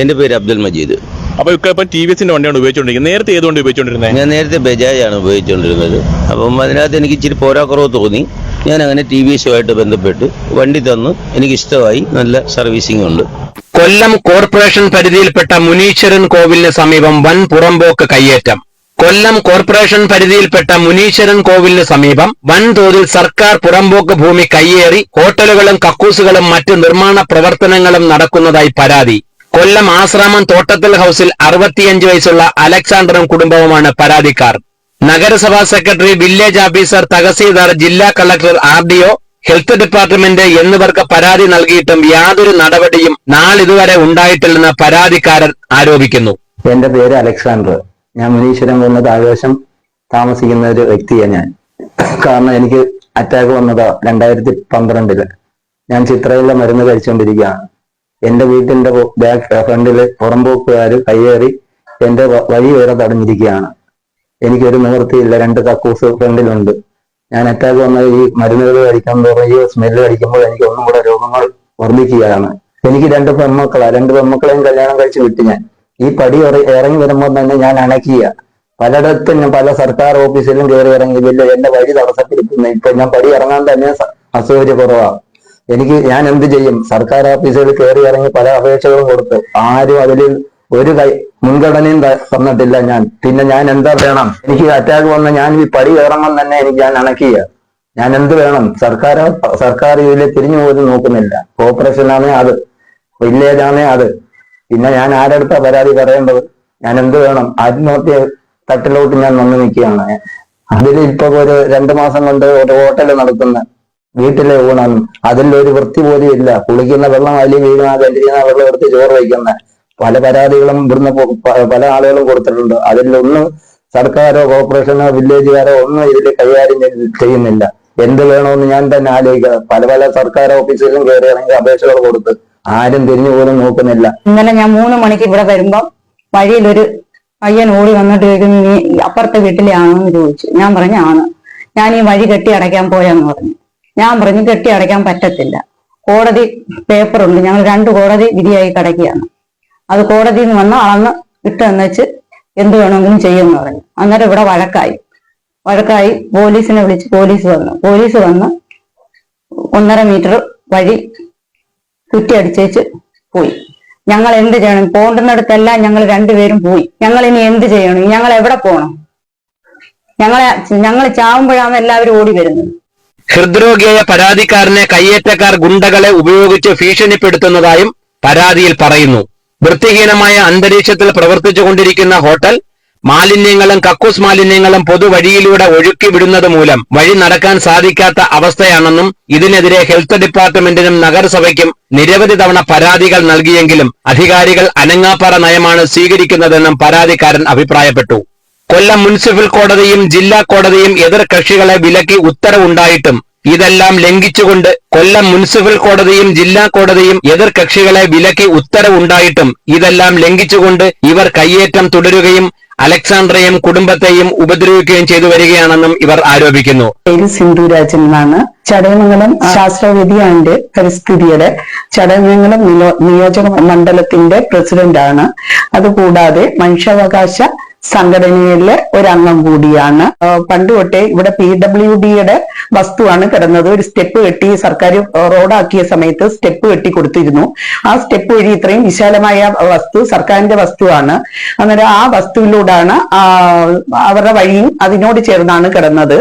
എന്റെ പേര് അബ്ദുൽ മജീദ്. അപ്പൊ ഇപ്പൊ ഇപ്പൊ ടി വി എസിന്റെ വണ്ടിയാണ് ഉപയോഗിച്ചുകൊണ്ടിരിക്കുന്നത്. നേരത്തെ ഏതുകൊണ്ട് ഉപയോഗിച്ചുകൊണ്ടിരുന്നത് ഞാൻ നേരത്തെ ബജാജ് ആണ് ഉപയോഗിച്ചുകൊണ്ടിരുന്നത്. അപ്പം അതിനകത്ത് എനിക്ക് ഇച്ചിരി പോരാക്കുറവ് തോന്നി. ഞാൻ അങ്ങനെ ടി വി എസുമായിട്ട് ബന്ധപ്പെട്ട് വണ്ടി തന്നു. എനിക്ക് ഇഷ്ടമായി. നല്ല സർവീസിംഗ് ഉണ്ട്. കൊല്ലം കോർപ്പറേഷൻ പരിധിയിൽപ്പെട്ട മുനീശ്വരൻ കോവിലിന് സമീപം വൻ പുറമ്പോക്ക് കയ്യേറ്റം. കൊല്ലം കോർപ്പറേഷൻ പരിധിയിൽപ്പെട്ട മുനീശ്വരൻ കോവിലിന് സമീപം വൻതോതിൽ സർക്കാർ പുറമ്പോക്ക് ഭൂമി കയ്യേറി ഹോട്ടലുകളും കക്കൂസുകളും മറ്റ് നിർമ്മാണ പ്രവർത്തനങ്ങളും നടക്കുന്നതായി പരാതി. കൊല്ലം ആശ്രാമം തോട്ടത്തിൽ ഹൌസിൽ അറുപത്തിയഞ്ച് വയസ്സുള്ള അലക്സാണ്ടറും കുടുംബവുമാണ് പരാതിക്കാർ. നഗരസഭാ സെക്രട്ടറി വില്ലേജ് ഓഫീസർ തഹസീൽദാർ ജില്ലാ collector R D O health department എന്നിവർക്ക് പരാതി നൽകിയിട്ടും യാതൊരു നടപടിയും നാളിതുവരെ ഉണ്ടായിട്ടില്ലെന്ന് പരാതിക്കാരൻ ആരോപിക്കുന്നു. എന്റെ പേര് അലക്സാണ്ടർ. ഞാൻ മുനീശ്വരം വന്നത് ആവേശം താമസിക്കുന്ന ഒരു വ്യക്തിയാണ് ഞാൻ. കാരണം എനിക്ക് അറ്റാക്ക് വന്നതോ രണ്ടായിരത്തി പന്ത്രണ്ടിൽ. ഞാൻ ചിത്രയിലെ മരുന്ന് കഴിച്ചുകൊണ്ടിരിക്കുകയാണ് എന്റെ വീട്ടിന്റെ ബാക്ക് ഫ്രണ്ടിൽ പുറമ്പോക്കുകാർ കയ്യേറി എന്റെ വഴി വരെ തടഞ്ഞിരിക്കുകയാണ്. എനിക്കൊരു നിവൃത്തിയില്ല. രണ്ട് കക്കൂസ് ഫ്രണ്ടിലുണ്ട്. ഞാൻ അറ്റാക്ക് വന്ന ഈ മരുന്നുകൾ കഴിക്കാൻ തുടങ്ങിയ സ്മെല്ല് കഴിക്കുമ്പോൾ എനിക്ക് ഒന്നും കൂടെ രോഗങ്ങൾ വർദ്ധിക്കുകയാണ്. എനിക്ക് രണ്ട് പെൺമക്കളാ. രണ്ട് പെൺമക്കളെയും കല്യാണം കഴിച്ചു വിട്ടു ഞാൻ. ഈ പടി ഇറങ്ങി വരുമ്പോൾ തന്നെ ഞാൻ അണക്കിയ പലയിടത്തും ഞാൻ പല സർക്കാർ ഓഫീസിലും കയറി ഇറങ്ങിയില്ല എന്റെ വഴി തടസ്സപ്പെടുത്തുന്നു. ഇപ്പൊ ഞാൻ പടി ഇറങ്ങാൻ തന്നെ സ- അസൗകര്യ കുറവാ എനിക്ക് ഞാൻ എന്ത് ചെയ്യും? സർക്കാർ ഓഫീസുകളിൽ കയറി ഇറങ്ങി പല അപേക്ഷകളും കൊടുത്തു ആരും അതിൽ ഒരു കൈ മുൻഗണനയും തന്നിട്ടില്ല ഞാൻ. പിന്നെ ഞാൻ എന്താ വേണം? എനിക്ക് അറ്റാക്ക് വന്ന ഞാൻ ഈ പടി ഇറങ്ങാൻ തന്നെ എനിക്ക് ഞാൻ അണക്കിയ ഞാൻ എന്ത് വേണം? സർക്കാർ സർക്കാർ ഇതിൽ തിരിഞ്ഞു പോലും നോക്കുന്നില്ല. കോർപ്പറേഷനാണേ അത്. വില്ലേജ് ആണേ അത്. പിന്നെ ഞാൻ ആരടുത്താ പരാതി പറയേണ്ടത് ഞാൻ എന്ത് വേണം? ആത്മഹത്യ തട്ടിലോട്ട് ഞാൻ വന്നു നിൽക്കുകയാണ്. അതിൽ ഇപ്പൊ ഒരു രണ്ടു മാസം കൊണ്ട് ഒരു ഹോട്ടൽ നടത്തുന്ന വീട്ടിലെ ഊണം അതിലൊരു വൃത്തി പോലും ഇല്ല. കുളിക്കുന്ന വെള്ളം അതിൽ വീഴുന്ന കണ്ടിരിക്കുന്ന വെള്ളം എടുത്ത് ചോറ് വയ്ക്കുന്ന? പല പരാതികളും ഇവിടുന്ന് പല ആളുകളും കൊടുത്തിട്ടുണ്ട്. അതിലൊന്നും സർക്കാരോ കോർപ്പറേഷനോ വില്ലേജുകാരോ ഒന്നും ഇതിൽ കൈകാര്യം ചെയ്യുന്നില്ല. എന്ത് വേണമെന്ന് ഞാൻ തന്നെ ആലോചിക്കുക പല പല സർക്കാർ ഓഫീസിലും കയറി ഇറങ്ങി അപേക്ഷകൾ കൊടുത്ത് ആരും തിരിഞ്ഞു പോലും നോക്കുന്നില്ല. ഇന്നലെ ഞാൻ മൂന്ന് മണിക്ക് ഇവിടെ വരുമ്പം വഴിയിലൊരു പയ്യൻ ഓടി വന്നിട്ട് ചോദിക്കുന്നു നീ അപ്പുറത്തെ വീട്ടിലെ ആണെന്ന് ചോദിച്ചു. ഞാൻ പറഞ്ഞു ആണ്. ഞാൻ ഈ വഴി കെട്ടി അടയ്ക്കാൻ പോയെന്ന് പറഞ്ഞു. ഞാൻ പറഞ്ഞു കെട്ടി അടയ്ക്കാൻ പറ്റത്തില്ല. കോടതി പേപ്പറുണ്ട് ഞങ്ങൾ രണ്ട് കോടതി വിധിയായി കടക്കുകയാണ്. അത് കോടതിയിൽ നിന്ന് വന്ന് അളന്ന് ഇട്ട് വെച്ച് എന്ത് വേണമെങ്കിലും ചെയ്യുമെന്ന് പറഞ്ഞു. അന്നേരം ഇവിടെ വഴക്കായി. വഴക്കായി പോലീസിനെ വിളിച്ച് പോലീസ് വന്നു. പോലീസ് വന്ന് ഒന്നര മീറ്റർ വഴി കുറ്റി അടിച്ചേച്ച് പോയി. ഞങ്ങൾ എന്ത് ചെയ്യണം? പോകേണ്ടുന്നിടത്തെല്ലാം ഞങ്ങൾ രണ്ടുപേരും പോയി. ഞങ്ങൾ ഇനി എന്ത് ചെയ്യണം? ഞങ്ങൾ എവിടെ പോകണം ഞങ്ങളെ ഞങ്ങൾ ചാവുമ്പോഴാണ് എല്ലാവരും ഓടി വരുന്നത്. ഹൃദ്രോഗിയായ പരാതിക്കാരനെ കയ്യേറ്റക്കാർ ഗുണ്ടകളെ ഉപയോഗിച്ച് ഭീഷണിപ്പെടുത്തുന്നതായും പരാതിയിൽ പറയുന്നു. വൃത്തിഹീനമായ അന്തരീക്ഷത്തിൽ പ്രവർത്തിച്ചുകൊണ്ടിരിക്കുന്ന ഹോട്ടൽ മാലിന്യങ്ങളും കക്കൂസ് മാലിന്യങ്ങളും പൊതുവഴിയിലൂടെ ഒഴുക്കി വിടുന്നത് മൂലം വഴി നടക്കാൻ സാധിക്കാത്ത അവസ്ഥയാണെന്നും ഇതിനെതിരെ ഹെൽത്ത് ഡിപ്പാർട്ട്മെന്റിനും നഗരസഭയ്ക്കും നിരവധി തവണ പരാതികൾ നൽകിയെങ്കിലും അധികാരികൾ അനങ്ങാപ്പാറ നയമാണ് സ്വീകരിക്കുന്നതെന്നും പരാതിക്കാരൻ അഭിപ്രായപ്പെട്ടു. കൊല്ലം മുനിസിപ്പൽ കോടതിയും ജില്ലാ കോടതിയും എതിർ കക്ഷികളെ വിലക്കി ഉത്തരവുണ്ടായിട്ടും ഇതെല്ലാം ലംഘിച്ചുകൊണ്ട് കൊല്ലം മുനിസിപ്പൽ കോടതിയും ജില്ലാ കോടതിയും എതിർ കക്ഷികളെ വിലക്കി ഉത്തരവുണ്ടായിട്ടും ഇതെല്ലാം ലംഘിച്ചുകൊണ്ട് ഇവർ കയ്യേറ്റം തുടരുകയും അലക്സാണ്ടറെയും കുടുംബത്തെയും ഉപദ്രവിക്കുകയും ചെയ്തു വരികയാണെന്നും ഇവർ ആരോപിക്കുന്നു. പേര് സിന്ധുരാജൻ എന്നാണ്. ചടയമംഗലം ശാസ്ത്രവേദിയാന്റെ പരിസ്ഥിതിയുടെ ചടയമംഗലം നിയോ- നിയോജക മണ്ഡലത്തിന്റെ പ്രസിഡന്റാണ്. അതുകൂടാതെ മനുഷ്യാവകാശ സംഘടനയിലെ ഒരംഗം കൂടിയാണ്. പണ്ട് തൊട്ടേ ഇവിടെ പി ഡബ്ല്യു ഡിയുടെ വസ്തുവാണ് കിടന്നത്. ഒരു സ്റ്റെപ്പ് കെട്ടി സർക്കാർ റോഡാക്കിയ സമയത്ത് സ്റ്റെപ്പ് കെട്ടി കൊടുത്തിരുന്നു. ആ സ്റ്റെപ്പ് വഴി ഇത്രയും വിശാലമായ വസ്തു സർക്കാരിന്റെ വസ്തുവാണ്. അന്നേരം ആ വസ്തുവിലൂടാണ് അവരുടെ വഴിയും അതിനോട് ചേർന്നാണ് കിടന്നത്.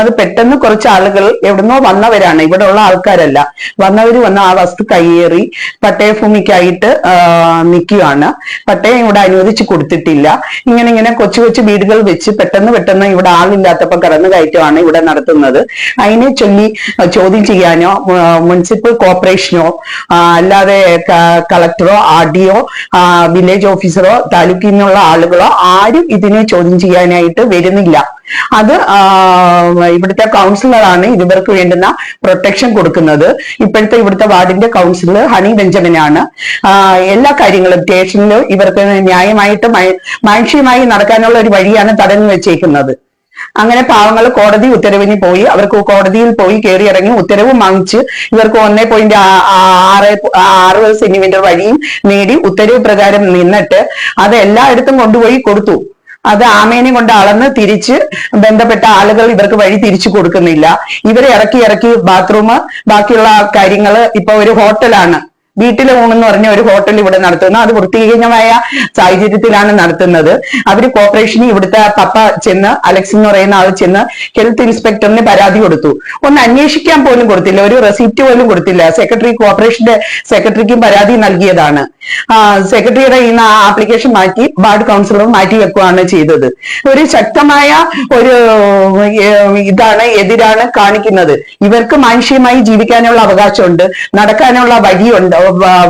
അത് പെട്ടെന്ന് കുറച്ച് ആളുകൾ എവിടുന്നോ വന്നവരാണ്. ഇവിടെ ഉള്ള ആൾക്കാരല്ല. വന്നവർ വന്ന് ആ വസ്തു കയ്യേറി പട്ടയഭൂമിക്കായിട്ട് നിൽക്കുകയാണ് പട്ടയം ഇവിടെ അനുവദിച്ചു കൊടുത്തിട്ടില്ല. ഇങ്ങനെ ഇങ്ങനെ കൊച്ചു കൊച്ചു വീടുകൾ വെച്ച് പെട്ടെന്ന് പെട്ടെന്ന് ഇവിടെ ആളില്ലാത്തപ്പോ കടന്നു കയറ്റമാണ് ഇവിടെ നടത്തുന്നത്. അതിനെ ചൊല്ലി ചോദ്യം ചെയ്യാനോ മുനിസിപ്പൽ കോർപ്പറേഷനോ അല്ലാതെ കളക്ടറോ ആർ ഡിഒ വില്ലേജ് ഓഫീസറോ താലൂക്കിൽ നിന്നുള്ള ആളുകളോ ആരും ഇതിനെ ചോദ്യം ചെയ്യാനായിട്ട് വരുന്നില്ല. അത് ഇവിടുത്തെ കൗൺസിലറാണ് ഇവർക്ക് വേണ്ടുന്ന പ്രൊട്ടക്ഷൻ കൊടുക്കുന്നത്. ഇപ്പോഴത്തെ ഇവിടുത്തെ വാർഡിന്റെ കൗൺസിലർ ഹണി ബെഞ്ചമിൻ ആണ് എല്ലാ കാര്യങ്ങളും സ്റ്റേഷനിൽ ഇവർക്ക് ന്യായമായിട്ട് മാനുഷികമായി നടക്കാനുള്ള ഒരു വഴിയാണ് തടഞ്ഞു വെച്ചേക്കുന്നത്. അങ്ങനെ പാവങ്ങൾ കോടതി ഉത്തരവിന് പോയി അവർക്ക് കോടതിയിൽ പോയി കയറി ഇറങ്ങി ഉത്തരവ് വാങ്ങിച്ച് ഇവർക്ക് ഒന്നേ പോയിന്റ് ആറ് ആറ് സെന്റിമീറ്റർ വഴിയും നേടി ഉത്തരവ് പ്രകാരം നിന്നിട്ട് അത് എല്ലായിടത്തും കൊണ്ടുപോയി കൊടുത്തു. അത് ആമേനെ കൊണ്ട് അളന്ന് തിരിച്ച് ബന്ധപ്പെട്ട ആളുകൾ ഇവർക്ക് വഴി തിരിച്ചു കൊടുക്കുന്നില്ല. ഇവരെ ഇറക്കി ഇറക്കി ബാത്റൂം ബാക്കിയുള്ള കാര്യങ്ങൾ ഇപ്പൊ ഒരു ഹോട്ടലാണ് വീട്ടിലെ ഊണെന്ന് പറഞ്ഞ ഒരു ഹോട്ടൽ ഇവിടെ നടത്തുന്നു. അത് വൃത്തിഹീനമായ സാഹചര്യത്തിലാണ് നടത്തുന്നത്. അവർ കോർപ്പറേഷന് ഇവിടുത്തെ പപ്പ ചെന്ന് അലക്സ് എന്ന് പറയുന്ന ആൾ ചെന്ന് ഹെൽത്ത് ഇൻസ്പെക്ടറിന് പരാതി കൊടുത്തു. ഒന്ന് അന്വേഷിക്കാൻ പോലും കൊടുത്തില്ല. ഒരു റെസിപ്റ്റ് പോലും കൊടുത്തില്ല. സെക്രട്ടറി കോർപ്പറേഷന്റെ സെക്രട്ടറിക്കും പരാതി നൽകിയതാണ്. സെക്രട്ടറിയുടെ ഈ ആപ്ലിക്കേഷൻ മാറ്റി വാർഡ് കൗൺസിലർ മാറ്റി വെക്കുകയാണ് ചെയ്തത്. ഒരു ശക്തമായ ഒരു ഇതാണ് എതിരാണ് കാണിക്കുന്നത്. ഇവർക്ക് മാനുഷികമായി ജീവിക്കാനുള്ള അവകാശമുണ്ട്. നടക്കാനുള്ള വഴിയുണ്ട്.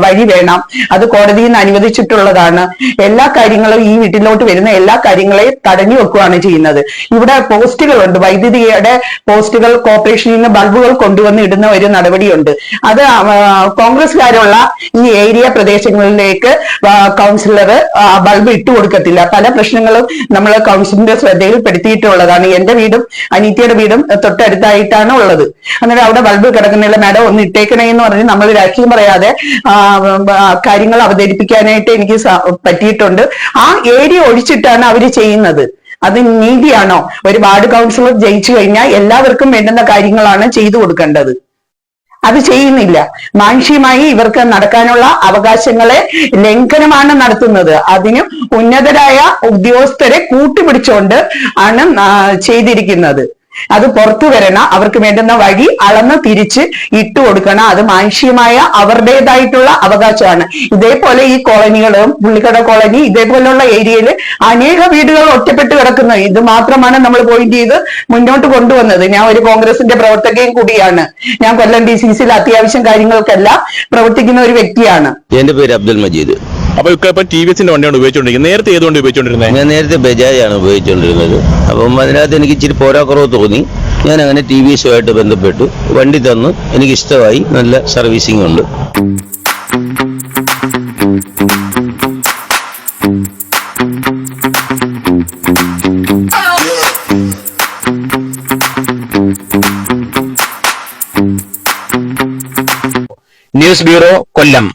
വഴി വേണം. അത് കോടതിയിൽ നിന്ന് അനുവദിച്ചിട്ടുള്ളതാണ്. എല്ലാ കാര്യങ്ങളും ഈ വീട്ടിലോട്ട് വരുന്ന എല്ലാ കാര്യങ്ങളെയും തടഞ്ഞു വെക്കുകയാണ് ചെയ്യുന്നത്. ഇവിടെ പോസ്റ്റുകളുണ്ട്. വൈദ്യുതിയുടെ പോസ്റ്റുകൾ കോർപ്പറേഷനിൽ നിന്ന് ബൾബുകൾ കൊണ്ടുവന്ന് ഇടുന്ന ഒരു നടപടിയുണ്ട്. അത് കോൺഗ്രസ്സുകാരുള്ള ഈ ഏരിയ പ്രദേശങ്ങളിലേക്ക് കൗൺസിലർ ബൾബ് ഇട്ടു കൊടുക്കത്തില്ല. പല പ്രശ്നങ്ങളും നമ്മൾ കൗൺസിലിന്റെ ശ്രദ്ധയിൽപ്പെടുത്തിയിട്ടുള്ളതാണ്. എന്റെ വീടും അനീറ്റയുടെ വീടും തൊട്ടടുത്തായിട്ടാണ് ഉള്ളത്. അന്നേരം അവിടെ ബൾബ് കിടക്കുന്നില്ല. മാഡം ഒന്ന് ഇട്ടേക്കണേ എന്ന് പറഞ്ഞ് നമ്മൾ രാഷ്ട്രീയം പറയാതെ കാര്യങ്ങൾ അവതരിപ്പിക്കാനായിട്ട് എനിക്ക് പറ്റിയിട്ടുണ്ട്. ആ ഏരിയ ഒഴിച്ചിട്ടാണ് അവർ ചെയ്യുന്നത്. അത് നീതിയാണോ? ഒരു വാർഡ് കൗൺസിലർ ജയിച്ചു കഴിഞ്ഞാൽ എല്ലാവർക്കും വേണ്ടുന്ന കാര്യങ്ങളാണ് ചെയ്തു കൊടുക്കേണ്ടത്. അത് ചെയ്യുന്നില്ല. മാനുഷികമായി ഇവർക്ക് നടക്കാനുള്ള അവകാശങ്ങളെ ലംഘനമാണ് നടത്തുന്നത്. അതിന് ഉന്നതരായ ഉദ്യോഗസ്ഥരെ കൂട്ടുപിടിച്ചുകൊണ്ട് ആണ് ചെയ്തിരിക്കുന്നത്. അത് പുറത്തു വരണം. അവർക്ക് വേണ്ടുന്ന വഴി അളന്ന് തിരിച്ച് ഇട്ടു കൊടുക്കണം. അത് മാനുഷികമായ അവരുടേതായിട്ടുള്ള അവകാശമാണ്. ഇതേപോലെ ഈ കോളനികളും പുള്ളിക്കട കോളനി ഇതേപോലെയുള്ള ഏരിയയിൽ അനേക വീടുകൾ ഒറ്റപ്പെട്ട് കിടക്കുന്നത് ഇത് മാത്രമാണ് നമ്മൾ പോയിന്റ് ചെയ്ത് മുന്നോട്ട് കൊണ്ടുവന്നത്. ഞാൻ ഒരു കോൺഗ്രസിന്റെ പ്രവർത്തകയും കൂടിയാണ്. ഞാൻ കൊല്ലം ഡി സി സിയിൽ അത്യാവശ്യം കാര്യങ്ങൾക്കെല്ലാം പ്രവർത്തിക്കുന്ന ഒരു വ്യക്തിയാണ്. എന്റെ പേര് അബ്ദുൽ മജീദ്. അപ്പൊ ഇപ്പൊ ഇപ്പൊ ടി വി എസിന്റെ വണ്ടിയാണ് ഉപയോഗിച്ചുകൊണ്ടിരിക്കുന്നത് നേരത്തെ ഏത് വണ്ടി ഉപയോഗിച്ചുകൊണ്ടിരുന്നത് ഞാൻ നേരത്തെ ബജാജാണ് ഉപയോഗിച്ചുകൊണ്ടിരുന്നത് അപ്പം അതിനകത്ത് എനിക്ക് ഇച്ചിരി പോരാക്കുറവ് തോന്നി. ഞാൻ അങ്ങനെ ടി വി എസുമായിട്ട് ബന്ധപ്പെട്ടു. വണ്ടി തന്നു. എനിക്ക് ഇഷ്ടമായി നല്ല സർവീസിംഗ് ഉണ്ട്. News bureau Kollam.